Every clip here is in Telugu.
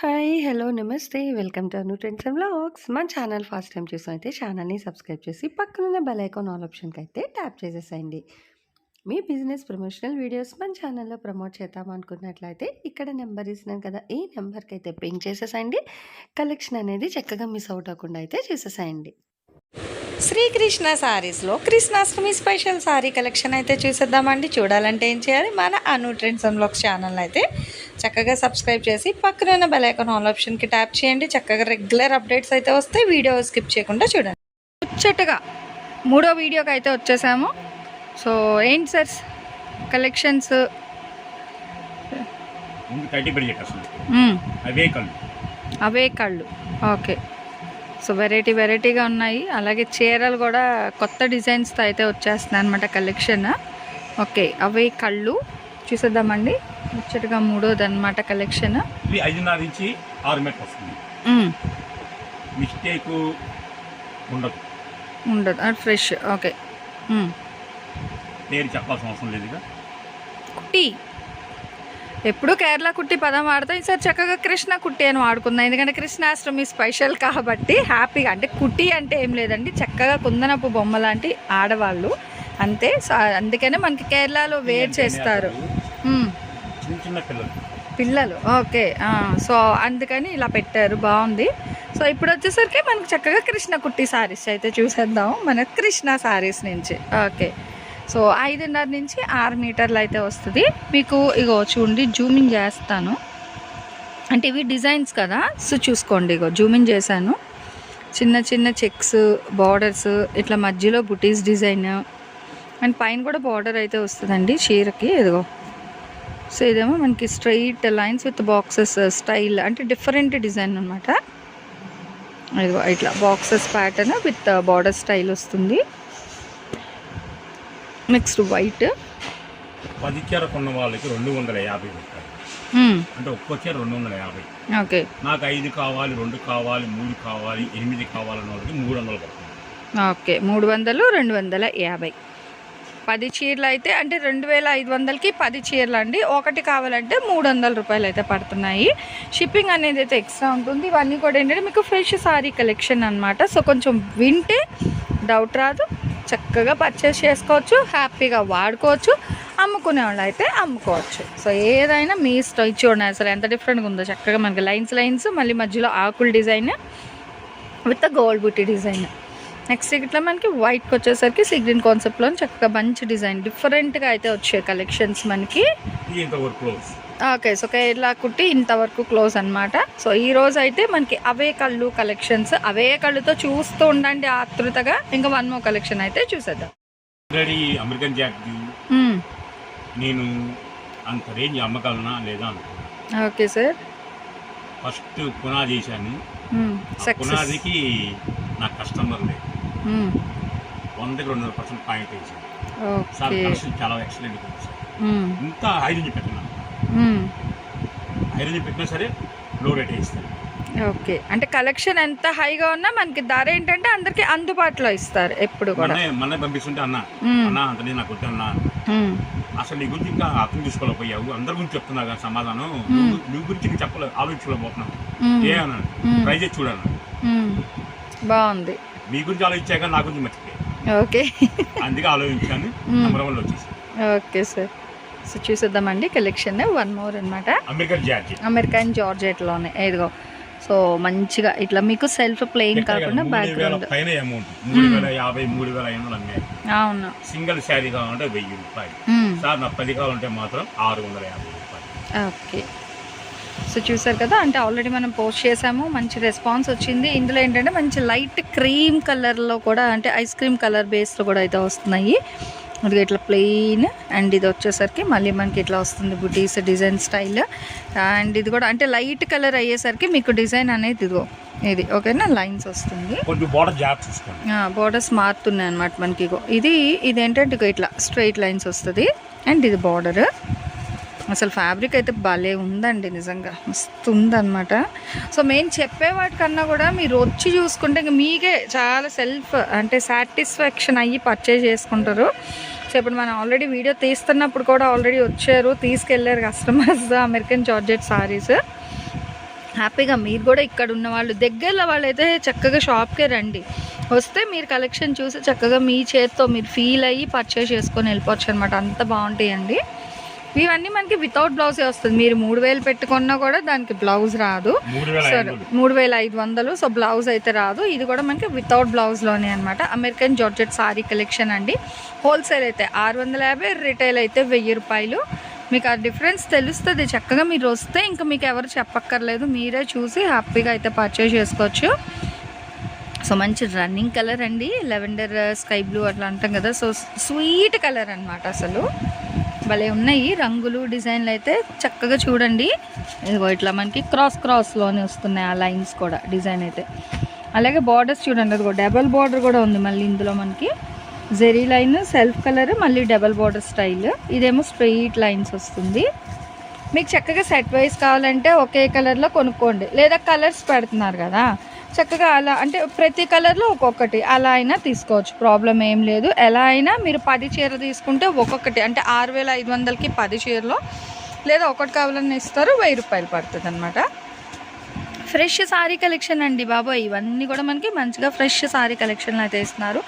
హాయ్! హలో! నమస్తే. Welcome to Anu trends and blogs మన ఛానల్ ఫస్ట్ టైం చూసాం అయితే ఛానల్‌ని సబ్స్క్రైబ్ చేసి పక్కనున్న బెల్ ఐకాన్ ఆల్ అయితే ట్యాప్ చేసేసేయండి. మీ బిజినెస్ ప్రమోషనల్ వీడియోస్ మన ఛానల్‌లో ప్రమోట్ చేద్దామనుకున్నట్లయితే ఇక్కడ నెంబర్ ఇస్తున్నాను కదా! ఈ నెంబర్కి అయితే పింక్ చేసేసేయండి. కలెక్షన్ అనేది చక్కగా మిస్ అవుట్ అవ్వకుండా అయితే చేసేసేయండి. శ్రీకృష్ణ శారీస్లో కృష్ణాష్టమి స్పెషల్ శారీ కలెక్షన్ అయితే చూసేద్దామండి చూడాలంటే ఏం చేయాలి మన Anu trends and blogs channel అయితే చక్కగా సబ్స్క్రైబ్ చేసి పక్కన ఉన్న బెల్ ఐకాన్ ఆల్ ఆప్షన్కి ట్యాప్ చేయండి. చక్కగా రెగ్యులర్ అప్డేట్స్ అయితే వస్తాయి. వీడియో స్కిప్ చేయకుండా చూడండి. ముచ్చటగా మూడో వీడియోకి అయితే వచ్చేసాము. సో ఏంటి సార్? కలెక్షన్స్. అవే కళ్ళు. అవే కళ్ళు. ఓకే. సో వెరైటీ వెరైటీగా ఉన్నాయి. అలాగే చీరలు కూడా కొత్త డిజైన్స్తో అయితే వచ్చేస్తున్నాయి అనమాట కలెక్షన్. ఓకే అవే కళ్ళు. చూసేద్దామండి. ముచ్చటగా మూడోది అనమాట కలెక్షన్. ఇది ఐదున్నర నుంచి ఆరు మీటర్ వస్తుంది. మిస్టేక్ ఉండదు. ఉండదు. అది ఫ్రెష్ ఓకే. పేరు చెప్పాల్సిన అవసరం లేదుగా కుట్టి. ఎప్పుడు కేరళ కుట్టి పదం వాడతాం. ఈసారి చక్కగా కృష్ణ కుట్టి అని వాడుకుందాం. ఎందుకంటే కృష్ణాష్టమి స్పెషల్ కాబట్టి హ్యాపీగా. అంటే కుట్టి అంటే ఏం లేదండి. చక్కగా కుందనపు బొమ్మ లాంటి ఆడవాళ్ళు. అంతే. సో అందుకనే మనకి కేరళలో వేర్ చేస్తారు. పిల్లలు. ఓకే. సో అందుకని ఇలా పెట్టారు. బాగుంది. సో ఇప్పుడు వచ్చేసరికి మనకు చక్కగా కృష్ణ కుట్టి సారీస్ అయితే చూసేద్దాం. మన కృష్ణ శారీస్ నుంచి. ఓకే. సో ఐదున్నర నుంచి ఆరు మీటర్లు అయితే వస్తుంది. మీకు ఇగో చూడండి జూమింగ్ చేస్తాను. అంటే ఇవి డిజైన్స్ కదా? సో చూసుకోండి ఇగో జూమింగ్ చేశాను. చిన్న చిన్న చెక్స్ బార్డర్స్ ఇట్లా మధ్యలో బుటీస్ డిజైన్. అండ్ పైన కూడా బార్డర్ అయితే వస్తుందండి చీరకి. ఇదిగో. సో ఇదేమో మనకి straight lines with boxes style అంటే డిఫరెంట్ డిజైన్ అనమాట ఇదిగో ఇట్లా boxes pattern with border style వస్తుంది. నెక్స్ట్ వైట్ పది చీర కొన్న వాళ్ళకి రెండు వందల యాభై రూపాయలు అంటే ఒక్కో చీర రెండు వందల యాభై. ఓకే నాకు ఐదు కావాలి రెండు కావాలి మూడు కావాలి ఎనిమిది కావాలన్న వాళ్ళకి మూడు వందలు పడుతుంది. ఓకే మూడు వందలు రెండు వందల యాభై. పది చీరలు అయితే అంటే రెండు వేల ఐదు వందలకి పది చీరలు అండి. ఒకటి కావాలంటే మూడు వందల రూపాయలు అయితే పడుతున్నాయి. షిప్పింగ్ అనేది అయితే ఎక్స్ట్రా ఉంటుంది. ఇవన్నీ కూడా ఏంటంటే మీకు ఫ్రెష్ సారీ కలెక్షన్ అనమాట సో కొంచెం వింటే డౌట్ రాదు. చక్కగా పర్చేస్ చేసుకోవచ్చు హ్యాపీగా వాడుకోవచ్చు అమ్ముకునే వాళ్ళు అయితే అమ్ముకోవచ్చు. సో ఏదైనా మీ ఇష్టం ఇచ్చి ఉన్నాయి అసలు ఎంత డిఫరెంట్గా ఉందో. చక్కగా మనకి లైన్స్ లైన్స్ మళ్ళీ మధ్యలో ఆకుల డిజైన్ విత్ గోల్డ్ బుట్టి డిజైన్ నెక్స్ట్ ఇట్లా మనకి వైట్కి వచ్చేసరికి సిగ్రీన్ కాన్సెప్ట్లో చక్కగా మంచి డిజైన్ డిఫరెంట్గా అయితే వచ్చాయి కలెక్షన్స్ మనకి. ఓకే సో కేరళ కుట్టి ఇంతవరకు క్లోజ్ అన్నమాట. సో ఈ రోజు అయితే మనకి అవే కళ్ళు కలెక్షన్స్ అవే కళ్ళుతో చూస్తూ ఉండండి ఆతృతగా ఇంకా వన్ మో కలెక్షన్ అయితే చూసేద్దాం. అమెరికన్ మ్మ్. నేను అంత రేంజ్ అమ్మగలనా లేదా ఓకే సార్ ఫస్ట్ పునాది చేశాను. పునాదికి నా కస్టమర్ లేదు. వందకి రెండు వందల పర్సెంట్ పాయింట్ వేసాను సార్ కలెక్షన్ చాలా సార్ మ్మ్. ఇంత ఐరన్ పెట్టినా మ్మ్. ఐరన్ పెట్టినా సరే లో రేట్ ఇస్తాను ఓకే అంటే కలెక్షన్ ఎంత హైగా ఉన్నా మనకి ధర ఏంటంటే అందరికి అందుబాటులో ఇస్తారు ఎప్పుడు కూడా మొన్న పంపిస్తుంటే అన్న. అన్న అంత నేను నాకు అన్న. అసలు నీ గురించి ఇంకా అర్థం చేసుకోలేకపోయావు అందరి గురించి చెప్తున్నా కదా సమాధానం. నువ్వు- నీ గురించి ఇంకా చెప్పలే ఆలోచించలేకపోతున్నావు. ఏ అన్నాను మ్మ్. ట్రై చేసి చూడను మ్మ్. బాగుంది మీ గురించి ఆలోచించాక నా గురించి మర్చిపోయి. ఓకే. అందుకే ఆలోచించాను. నెంబర్ వన్ వచ్చేసి. Okay sir. సో చూసేద్దామండి కలెక్షన్ వన్ మోర్ అనమాట అమెరికన్ జార్జి అమెరికన్ జార్జెట్లోనే. ఏదిగో సో మంచిగా ఇట్లా మీకు సెల్ఫ్ ప్లేయింగ్ కాకుండా బ్యాక్గ్రౌండ్ పైన అమౌంట్ మూడు వేల యాభై మూడు వేల ఐదు వందలు అమ్మాయి. అవును. సింగిల్ శారీ కావాలంటే వెయ్యి రూపాయలు. సార్ నా పది కావాలంటే మాత్రం ఆరు వందల యాభై రూపాయలు. ఓకే. సో చూసారు కదా అంటే ఆల్రెడీ మనం పోస్ట్ చేసాము మంచి రెస్పాన్స్ వచ్చింది. ఇందులో ఏంటంటే మంచి లైట్ క్రీమ్ కలర్లో కూడా అంటే ఐస్ క్రీమ్ కలర్ బేస్లో కూడా అయితే వస్తున్నాయి. ఇది ఇట్లా ప్లెయిన్ అండ్ ఇది వచ్చేసరికి మళ్ళీ మనకి ఇట్లా వస్తుంది బుటీస్ డిజైన్ స్టైల్ అండ్ ఇది కూడా అంటే లైట్ కలర్ అయ్యేసరికి మీకు డిజైన్ అనేది ఇదిగో ఇది ఓకేనా? లైన్స్ వస్తుంది. బార్డర్స్ మారుతున్నాయి అనమాట మనకి ఇగో ఇది ఇది ఏంటంటే ఇగో ఇట్లా స్ట్రైట్ లైన్స్ వస్తుంది. అండ్ ఇది బార్డర్ అసలు ఫ్యాబ్రిక్ అయితే భలే ఉందండి నిజంగా. మస్తు ఉందన్నమాట. సో మేము చెప్పేవాటికన్నా కూడా మీరు వచ్చి చూసుకుంటే ఇంక మీకే చాలా సెల్ఫ్ అంటే సాటిస్ఫాక్షన్ అయ్యి పర్చేజ్ చేసుకుంటారు. సో ఇప్పుడు మనం ఆల్రెడీ వీడియో తీస్తున్నప్పుడు కూడా ఆల్రెడీ వచ్చారు. తీసుకెళ్ళారు కస్టమర్స్ అమెరికన్ జార్జెట్ సారీస్. హ్యాపీగా మీరు కూడా ఇక్కడ ఉన్న వాళ్ళు దగ్గరలో వాళ్ళైతే చక్కగా షాప్కే రండి. వస్తే మీరు కలెక్షన్ చూసి చక్కగా మీ చేత్తో మీరు ఫీల్ అయ్యి పర్చేస్ చేసుకొని వెళ్ళిపోవచ్చు అనమాట అంత బాగుంటాయండి. ఇవన్నీ మనకి వితౌట్ బ్లౌజే వస్తుంది. మీరు మూడు వేలు పెట్టుకున్నా కూడా దానికి బ్లౌజ్ రాదు. సరే మూడు వేల ఐదు వందలు. సో బ్లౌజ్ అయితే రాదు. ఇది కూడా మనకి వితౌట్ బ్లౌజ్లోనే అనమాట అమెరికన్ జార్జెట్ సారీ కలెక్షన్ అండి. హోల్సేల్ అయితే ఆరు వందల యాభై రిటైల్ అయితే వెయ్యి రూపాయలు. మీకు ఆ డిఫరెన్స్ తెలుస్తుంది. చక్కగా మీరు వస్తే ఇంకా మీకు ఎవరు చెప్పక్కర్లేదు. మీరే చూసి హ్యాపీగా అయితే పర్చేస్ చేసుకోవచ్చు. సో మంచి రన్నింగ్ కలర్ అండి. లెవెండర్ స్కై బ్లూ అట్లా అంటాం కదా. సో స్వీట్ కలర్ అన్నమాట అసలు. భలే ఉన్నాయి. రంగులు డిజైన్లు అయితే చక్కగా చూడండి. ఇదిగో ఇట్లా మనకి క్రాస్ క్రాస్లోనే వస్తున్నాయి ఆ లైన్స్ కూడా డిజైన్ అయితే. అలాగే బార్డర్స్ చూడండి. అదిగో డబల్ బార్డర్ కూడా ఉంది మళ్ళీ ఇందులో మనకి. జెరీ లైన్ సెల్ఫ్ కలర్ మళ్ళీ డబల్ బార్డర్ స్టైల్. ఇదేమో స్ట్రెయిట్ లైన్స్ వస్తుంది. మీకు చక్కగా సెట్ వైజ్ కావాలంటే ఒకే కలర్లో కొనుక్కోండి. లేదా కలర్స్ పెడుతున్నారు కదా. చక్కగా అలా అంటే ప్రతి కలర్లో ఒక్కొక్కటి. అలా అయినా తీసుకోవచ్చు. ప్రాబ్లం ఏం లేదు. ఎలా అయినా మీరు పది చీరలు తీసుకుంటే ఒక్కొక్కటి అంటే ఆరు వేల ఐదు వందలకి పది చీరలు లేదా ఒకటి కావాలని ఇస్తారు వెయ్యి రూపాయలు పడుతుంది అనమాట ఫ్రెష్ శారీ కలెక్షన్ అండి బాబోయ్ ఇవన్నీ కూడా మనకి మంచిగా ఫ్రెష్ శారీ కలెక్షన్లు అయితే ఇస్తున్నారు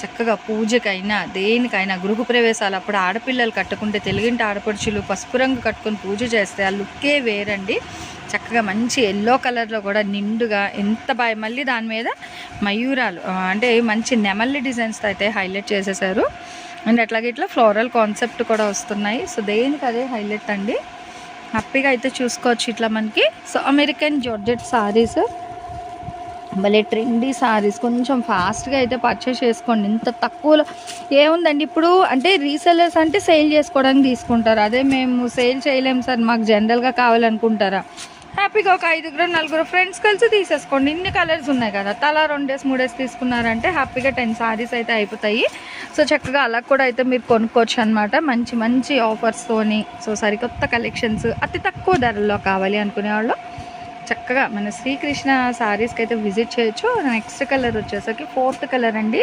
చక్కగా పూజకైనా దేనికైనా గృహ ప్రవేశాలు అప్పుడు ఆడపిల్లలు కట్టుకుంటే తెలుగింటి ఆడపడుచులు పసుపు రంగు కట్టుకొని పూజ చేస్తే ఆ లుక్కే వేరండి. చక్కగా మంచి ఎల్లో కలర్లో కూడా నిండుగా ఎంత బాగా మళ్ళీ దాని మీద మయూరాలు అంటే మంచి నెమల్లి డిజైన్స్తో అయితే హైలైట్ చేసేసారు. అండ్ అట్లాగే ఇట్లా ఫ్లోరల్ కాన్సెప్ట్ కూడా వస్తున్నాయి. సో దేనికి అదే హైలైట్ అండి? హ్యాపీగా అయితే చూసుకోవచ్చు ఇట్లా మనకి. So American georgette saris. భలే ట్రెండీ సారీస్. కొంచెం ఫాస్ట్గా అయితే పర్చేస్ చేసుకోండి. ఇంత తక్కువలో ఏముందండి? ఇప్పుడు అంటే రీసెలర్స్ అంటే సేల్ చేసుకోవడానికి తీసుకుంటారు. అదే మేము సేల్ చేయలేము సార్. మాకు జనరల్గా కావాలనుకుంటారా? హ్యాపీగా ఒక ఐదుగురు నలుగురు ఫ్రెండ్స్ కలిసి తీసేసుకోండి. ఇన్ని కలర్స్ ఉన్నాయి కదా. తలా రెండేసి మూడేసి తీసుకున్నారంటే హ్యాపీగా టెన్ సారీస్ అయితే అయిపోతాయి. సో చక్కగా అలా కూడా అయితే మీరు కొనుక్కోవచ్చు అనమాట మంచి మంచి ఆఫర్స్తోని సో సరికొత్త కలెక్షన్స్ అతి తక్కువ ధరల్లో కావాలి అనుకునే వాళ్ళు చక్కగా మన శ్రీకృష్ణ శారీస్కి అయితే విజిట్ చేయొచ్చు. నెక్స్ట్ కలర్ వచ్చేసరికి ఫోర్త్ కలర్ అండి.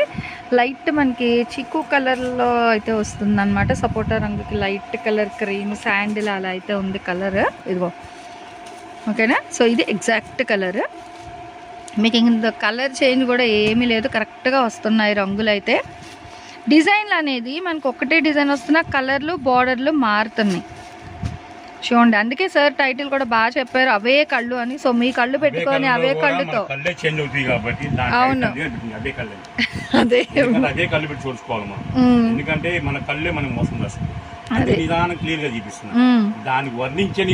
లైట్ మనకి చిక్కు కలర్లో అయితే వస్తుంది అనమాట సపోటా రంగుకి లైట్ కలర్ క్రీమ్ శాండిల్ అలా అయితే ఉంది కలర్ ఇదిగో. ఓకేనా? సో ఇది ఎగ్జాక్ట్ కలర్ మీకు ఇంత కలర్ చేంజ్ కూడా ఏమీ లేదు. కరెక్ట్గా వస్తున్నాయి రంగులు అయితే డిజైన్లు అనేది మనకు ఒకటే డిజైన్ వస్తున్న కలర్లు బార్డర్లు మారుతున్నాయి. చూడండి అందుకే సార్ టైటిల్ కూడా బాగా చెప్పారు. అవే కళ్ళు అని. సో మీ కళ్ళు పెట్టుకొని అవే కళ్ళుతో. అవును. అదే కళ్ళే. అదే. పెట్టి చూసుకోవాలి మనం. ఎందుకంటే మన కళ్ళే మోసం చేస్తుంది దానికి వర్ణించని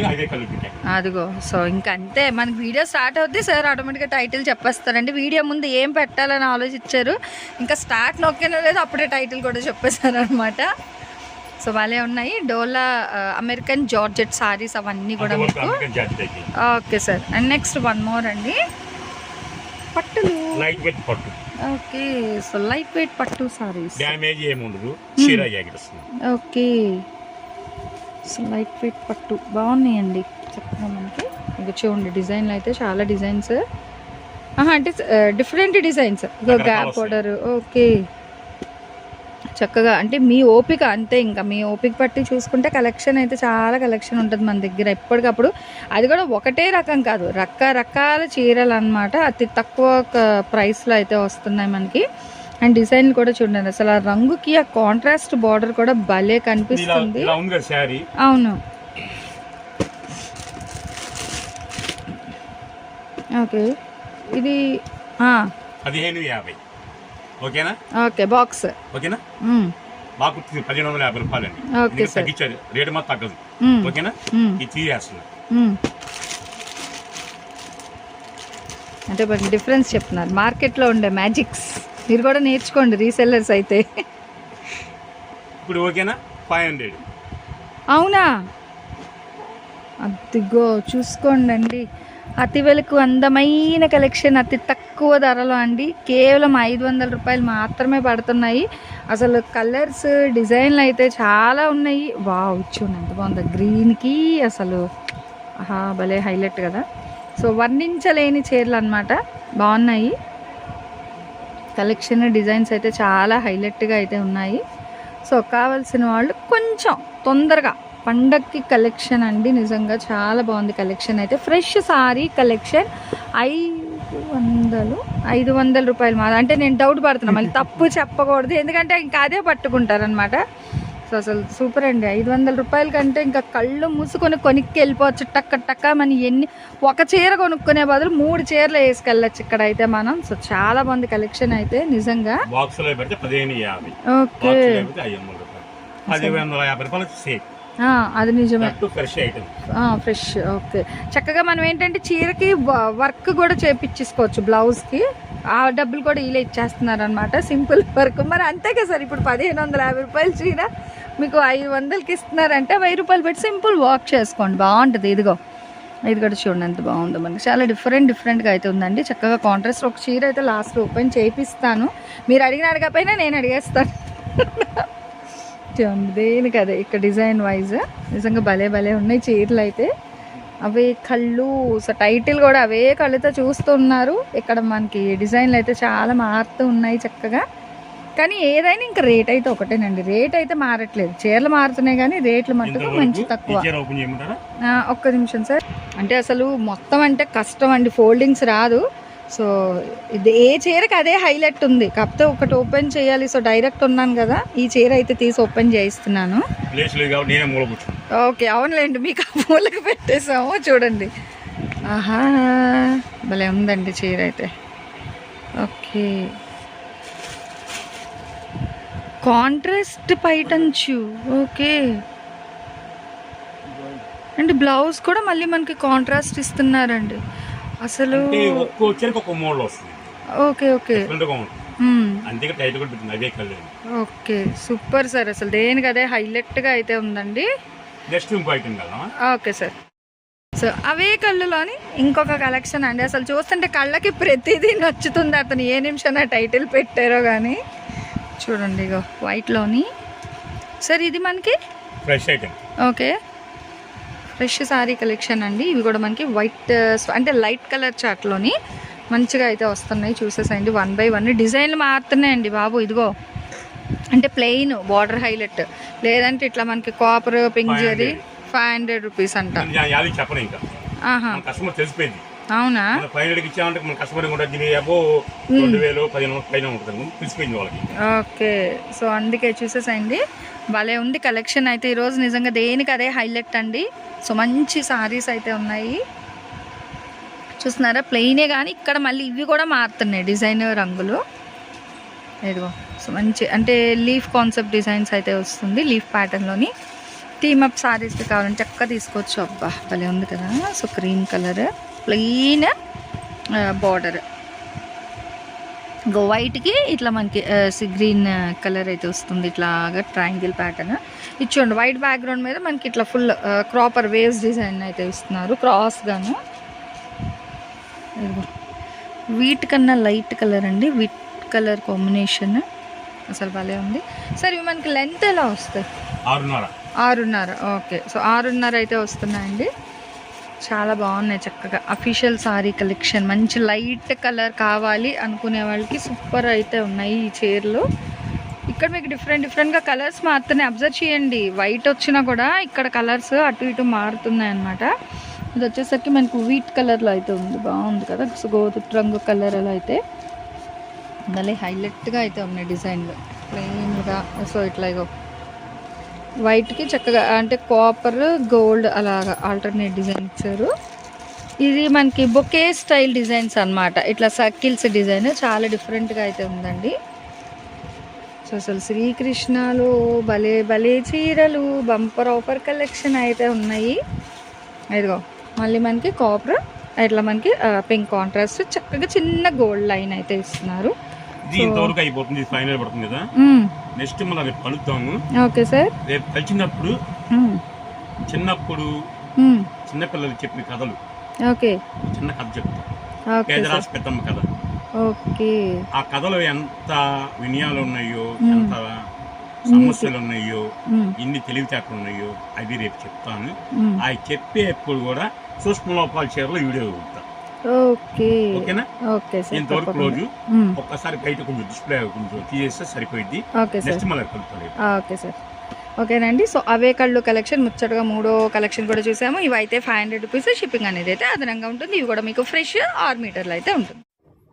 అదిగో సో ఇంకా అంతే మనకి వీడియో స్టార్ట్ అవుద్ది సార్ ఆటోమేటిక్గా టైటిల్ చెప్పేస్తారండి. వీడియో ముందు ఏం పెట్టాలని ఆలోచించారు? ఇంకా స్టార్ట్ నొక్కేనా లేదు అప్పుడే టైటిల్ కూడా చెప్పేశారు అనమాట సో వాళ్ళే ఉన్నాయి. డోలా అమెరికన్ జార్జెట్ సారీస్ అవన్నీ కూడా మీకు. Okay sir. And next one more అండి. పట్టులు? లైట్ వెయిట్ పట్టు. ఓకే సో లైట్ వెయిట్ పట్టు సారీస్ డ్యామేజ్ ఏమి ఉండదు. చీర జాకెట్ వస్తుంది ఓకే. సో లైట్ వెయిట్ పట్టు. బాగున్నాయండి. చక్కగా మనకి? ఇంకా చూడండి డిజైన్లు అయితే చాలా డిజైన్స్. అంటే different designs. Gap. Order okay. చక్కగా అంటే మీ ఓపిక అంతే ఇంకా. మీ ఓపిక పట్టి చూసుకుంటే కలెక్షన్ అయితే చాలా కలెక్షన్ ఉంటుంది మన దగ్గర ఎప్పటికప్పుడు. అది కూడా ఒకటే రకం కాదు రకరకాల చీరలు అన్నమాట అతి తక్కువ ప్రైస్లో అయితే వస్తున్నాయి మనకి. అండ్ డిజైన్ కూడా చూడండి అసలు ఆ రంగుకి ఆ కాంట్రాస్ట్ బార్డర్ కూడా భలే కనిపిస్తుంది. అవును. ఓకే. ఇది పదిహేను యాభై. ఓకేనా? Okay box. ఓకేనా. మాకు పదిహేను వందల యాభై రూపాయలు అండి ఓకే తగ్గించారు. రేటు మాత్రం తగ్గదు. ఓకేనా. ఇది తీసేస్తున్నా. అంటే డిఫరెన్స్ చెప్తున్నారు. మార్కెట్లో ఉండే మ్యాజిక్స్. మీరు కూడా నేర్చుకోండి రీసెల్లర్స్ అయితే. ఇప్పుడు ఓకేనా? Five hundred. అవునా? అదిగో చూసుకోండి అండి అతి వెలుకు అందమైన కలెక్షన్ అతి తక్కువ ధరలో అండి. కేవలం ఐదు వందల రూపాయలు మాత్రమే పడుతున్నాయి. అసలు కలర్స్ డిజైన్లు అయితే చాలా ఉన్నాయి. వావ్ చూడండి ఎంత బాగుంది. గ్రీన్కి అసలు ఆహా భలే హైలైట్ కదా. సో వర్ణించలేని చీరలు అనమాట బాగున్నాయి. కలెక్షన్ డిజైన్స్ అయితే చాలా హైలైట్గా అయితే ఉన్నాయి. సో కావాల్సిన వాళ్ళు కొంచెం తొందరగా పండక్కి కలెక్షన్ అండి నిజంగా చాలా బాగుంది కలెక్షన్ అయితే. ఫ్రెష్ సారీ కలెక్షన్ ఐదు వందలు ఐదు వందల రూపాయలు మా అంటే నేను డౌట్ పడుతున్నా మళ్ళీ తప్పు చెప్పకూడదు. ఎందుకంటే ఇంకా అదే పట్టుకుంటారనమాట సో అసలు సూపర్ అండి. ఐదు వందల రూపాయల కంటే ఇంకా కళ్ళు మూసుకొని కొనుక్కి వెళ్ళిపోవచ్చు. టక్క టక్క మన ఎన్ని ఒక చీర కొనుక్కునే బదులు మూడు చీరలు వేసుకెళ్ళచ్చు ఇక్కడ అయితే మనం. సో చాలా బాగుంది కలెక్షన్ అయితే నిజంగా. ఓకే. వందల రూపాయలు. పదిహేను వందల యాభై రూపాయలు అది నిజమే. ఫ్రెష్ ఫ్రెష్ ఓకే చక్కగా మనం ఏంటంటే చీరకి వర్క్ కూడా చేపించేసుకోవచ్చు బ్లౌజ్కి. ఆ డబ్బులు కూడా వీళ్ళే ఇచ్చేస్తున్నారు అనమాట సింపుల్ వర్క్. మరి అంతే కదా సార్ ఇప్పుడు పదిహేను వందల యాభై రూపాయలు చీర మీకు ఐదు వందలకి ఇస్తున్నారంటే వెయ్యి రూపాయలు పెట్టి సింపుల్ వర్క్ చేసుకోండి. బాగుంటుంది ఇదిగో. ఇది కూడా చూడండి ఎంత బాగుందో మనకి. చాలా డిఫరెంట్ డిఫరెంట్గా అయితే ఉందండి. చక్కగా కాంట్రాస్ట్ ఒక చీర అయితే లాస్ట్ ఓపెన్ చేపిస్తాను. మీరు అడిగిన అడగకపోయినా నేను అడిగేస్తాను. దేనికి అదే ఇక్కడ డిజైన్ వైజ్ నిజంగా భలే భలే ఉన్నాయి చీరలు అయితే. అవే కళ్ళు సో టైటిల్ కూడా అవే కళ్ళతో చూస్తున్నారు. ఇక్కడ మనకి డిజైన్లు అయితే చాలా మారుతూ ఉన్నాయి చక్కగా. కానీ ఏదైనా ఇంకా రేట్ అయితే ఒకటేనండి. రేట్ అయితే మారట్లేదు. చీరలు మారుతున్నాయి కానీ రేట్లు మట్టుకు మంచి తక్కువ. ఒక్క నిమిషం సార్. అంటే అసలు మొత్తం అంటే కష్టం అండి. ఫోల్డింగ్స్ రాదు. సో ఇది ఏ చీరకి అదే హైలైట్ ఉంది. కాకపోతే ఒకటి ఓపెన్ చేయాలి. సో డైరెక్ట్ ఉన్నాను కదా ఈ చీర అయితే తీసి ఓపెన్ చేయిస్తున్నాను. ఓకే అవునులేండి మీకు ఆ పూలకు పెట్టేసాము చూడండి. ఆహా భలే ఉందండి చీర అయితే. ఓకే. కాంట్రాస్ట్ పైటంచు ఓకే. అండ్ బ్లౌజ్ కూడా మళ్ళీ మనకి కాంట్రాస్ట్ ఇస్తున్నారండి. అసలు అంటే ఒక్కో చీరకు ఒక్కో మోడల్ వస్తుంది. Okay okay. డిఫరెంట్గా ఉంటుంది మ్మ్. అందుకే టైట్ కూడా పెట్టింది అవే కళ్ళు ఓకే సూపర్ సార్. అసలు దేనికి అదే హైలైట్గా అయితే ఉందండి. నెక్స్ట్ ఇంకో ఐటమ్ కదా? Okay sir. సో అవే కళ్ళులోని ఇంకొక కలెక్షన్ అండి. అసలు చూస్తుంటే కళ్ళకి ప్రతిదీ నచ్చుతుంది. అతను ఏ నిమిషం టైటిల్ పెట్టారో కానీ చూడండి ఇగో వైట్లోని సార్ ఇది మనకి? Fresh item okay. Fresh sari collection అండి. ఇవి కూడా మనకి వైట్ అంటే లైట్ కలర్ చాట్లోని మంచిగా అయితే వస్తున్నాయి. చూసేసండి వన్ బై వన్ డిజైన్లు మారుతున్నాయండి బాబు. ఇదిగో. అంటే ప్లెయిన్ బార్డర్ హైలైట్. లేదంటే ఇట్లా మనకి copper pink zari five hundred rupees అంట. అవునా? ఓకే. సో అందుకే చూసేసండి భలే ఉంది కలెక్షన్ అయితే ఈరోజు నిజంగా దేనికి అదే హైలైట్ అండి. సో మంచి సారీస్ అయితే ఉన్నాయి. చూస్తున్నారా? ప్లెయినే కానీ ఇక్కడ మళ్ళీ ఇవి కూడా మారుతున్నాయి డిజైన్ రంగులు. ఇదిగో సో మంచి అంటే లీఫ్ కాన్సెప్ట్ డిజైన్స్ అయితే వస్తుంది లీఫ్ ప్యాటర్న్లోని థీమ్ అప్ సారీస్ కావాలంటే చక్కగా తీసుకోవచ్చు. అబ్బా భలే ఉంది కదా. So cream colour plain border వైట్కి ఇట్లా మనకి గ్రీన్ కలర్ అయితే వస్తుంది ఇట్లాగా ట్రయాంగిల్ ప్యాటర్న్. ఇచ్చోండి వైట్ బ్యాక్గ్రౌండ్ మీద మనకి ఇట్లా ఫుల్ క్రాపర్ వేవ్స్ డిజైన్ అయితే ఇస్తున్నారు క్రాస్ గాను ఇదిగో. వీట్ కన్నా లైట్ కలర్ అండి వీట్ కలర్ కాంబినేషన్. అసలు భలే ఉంది. సరే ఇవి మనకి లెంత్ ఎలా వస్తాయి? ఆరున్నర. ఆరున్నర ఓకే. సో ఆరున్నర అయితే వస్తున్నాయండి. చాలా బాగున్నాయి చక్కగా. అఫీషియల్ సారీ కలెక్షన్ మంచి లైట్ కలర్ కావాలి అనుకునే వాళ్ళకి సూపర్ అయితే ఉన్నాయి ఈ చీరలు. ఇక్కడ మీకు డిఫరెంట్ డిఫరెంట్గా కలర్స్ మారుతున్నాయి. అబ్జర్వ్ చేయండి. వైట్ వచ్చినా కూడా ఇక్కడ కలర్స్ అటు ఇటు మారుతున్నాయి అన్నమాట. ఇది వచ్చేసరికి మనకు వీట్ కలర్లో అయితే ఉంది. బాగుంది కదా? గోధుమ రంగు కలర్ అలా అయితే. మళ్ళీ హైలైట్గా అయితే ఉన్నాయి డిజైన్లు ప్లెయిన్గా సో ఇట్లా ఇగో వైట్కి చక్కగా అంటే కాపర్ గోల్డ్ అలాగా ఆల్టర్నేట్ డిజైన్ ఇచ్చారు. ఇది మనకి బొకే స్టైల్ డిజైన్స్ అన్నమాట. ఇట్లా సర్కిల్స్ డిజైన్ చాలా డిఫరెంట్గా అయితే ఉందండి. సో అసలు శ్రీకృష్ణలు భలే భలే చీరలు బంపర్ ఆఫర్ కలెక్షన్ అయితే ఉన్నాయి. ఇదిగో మళ్ళీ మనకి కాపర్ ఇట్లా మనకి పింక్ కాంట్రాస్ట్ చక్కగా చిన్న గోల్డ్ లైన్ అయితే ఇస్తున్నారు. ఇది ఇంతవరకు అయిపోతుంది ఫైనల్ పడుతుంది కదా. నెక్స్ట్ మళ్ళీ రేపు కలుద్దాము ఓకే సార్ రేపు కలిసినప్పుడు. చిన్నప్పుడు. చిన్నపిల్లలు చెప్పిన కథలు ఓకే చిన్న కథ చెప్తా పేదరాశి పెద్దమ్మ కథ ఓకే ఆ కథలో ఎంత వినయాలు ఉన్నాయో. ఎంత సమస్యలు ఉన్నాయో. ఎన్ని తెలివితేటలు ఉన్నాయో అవి రేపు చెప్తాను. అవి చెప్పేప్పుడు కూడా సూక్ష్మ లోపాల చీరలో వీడియో ఓకే. ఓకేనా? ఓకే సార్ ఇంతవరకు. రోజు. ఒక్కసారి బయట కొంచెం డిస్ప్లే కొంచెం తీసేస్తే సరిపోయింది నెక్స్ట్ మళ్ళీ కలుపుతాను ఓకే సార్. ఓకేనండి. సో అవే కళ్ళు కలెక్షన్ ముచ్చటగా మూడో కలెక్షన్ కూడా చూసాము. ఇవి అయితే ఫైవ్ హండ్రెడ్ రూపీస్ షిప్పింగ్ అనేది అయితే అదనంగా ఉంటుంది. ఇవి కూడా మీకు ఫ్రెష్ ఆరు మీటర్లు అయితే ఉంటుంది.